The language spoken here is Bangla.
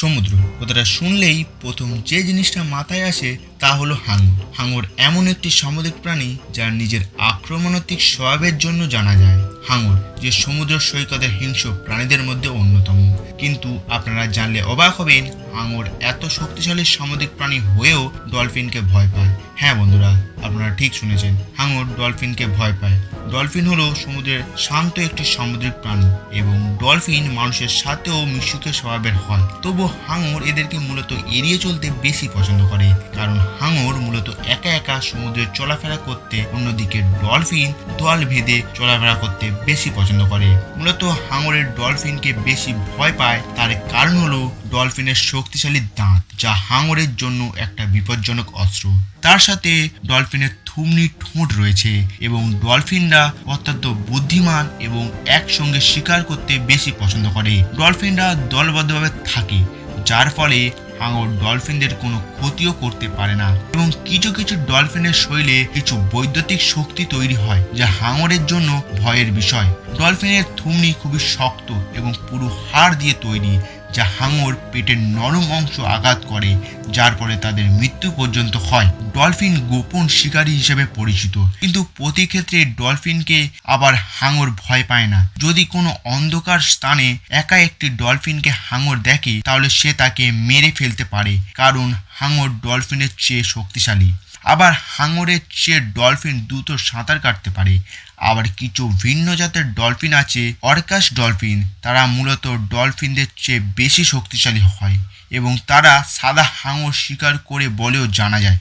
সমুদ্র। কথাটা শুনলেই প্রথম যে জিনিসটা মাথায় আসে তা হলো হাঙর। হাঙর এমন একটি সামুদ্রিক প্রাণী যার নিজের আক্রমণাত্মক স্বভাবের জন্য জানা যায়। হাঙর যে সমুদ্র সৈকতের হিংস্র প্রাণীদের মধ্যে অন্যতম। কিন্তু আপনারা জানলে অবাক হবেন হাঙর এত শক্তিশালী সামুদ্রিক প্রাণী হয়েও ডলফিনকে ভয় পায়। হ্যাঁ বন্ধুরা আপনারা ঠিক শুনেছেন। হাঙর ডলফিনকে ভয় পায়। ডলফিন হলো সমুদ্রের শান্ত একটি সামুদ্রিক প্রাণী এবং ডলফিন মানুষের সাথেও মিশ্রিত স্বভাবের হয়। তবু হাঙর এদেরকে মূলত এড়িয়ে চলতে বেশি পছন্দ করে, কারণ হাঙর মূলত একা একা সমুদ্রে চলাফেরা করতে, অন্যদিকে ডলফিন দল ভেদে চলাফেরা করতে বেশি পছন্দ করে। মূলত হাঙরের ডলফিনকে বেশি ভয় পায়, তার কারণ হলো ডলফিনের শক্তিশালী দাঁত, যা হাঙরের জন্য একটা বিপজ্জনক অস্ত্র। তার সাথে ডলফিনের থুমনি ঠোঁট রয়েছে এবং ডলফিনরা অত্যন্ত বুদ্ধিমান এবং একসঙ্গে শিকার করতে বেশি পছন্দ করে। ডলফিনরা দলবদ্ধভাবে থাকে, যার ফলে হাঙর ডলফিনদের কোনো ক্ষতিও করতে পারে না। এবং কিছু কিছু ডলফিনের শৈলে কিছু বৈদ্যুতিক শক্তি তৈরি হয়, যা হাঙরের জন্য ভয়ের বিষয়। ডলফিনের থুমনি খুবই শক্ত এবং পুরো হাড় দিয়ে তৈরি, যা হাঙর পেটের নরম অংশ আঘাত করে, যার ফলে তাদের মৃত্যু পর্যন্ত হয়। ডলফিন গোপন শিকারী হিসেবে পরিচিত, কিন্তু প্রতি ক্ষেত্রে ডলফিনকে আবার হাঙর ভয় পায় না। যদি কোনো অন্ধকার স্থানে একা একটি ডলফিনকে হাঙর দেখে, তাহলে সে তাকে মেরে ফেলতে পারে, কারণ হাঙর ডলফিনের চেয়ে শক্তিশালী। আবার হাঙরের চেয়ে ডলফিন দ্রুত সাঁতার কাটতে পারে। আবার কিছু ভিন্ন জাতের ডলফিন আছে, অর্কাস ডলফিন। তারা মূলত ডলফিনদের চেয়ে বেশি শক্তিশালী হয় এবং তারা সাদা হাঙর শিকার করে বলেও জানা যায়।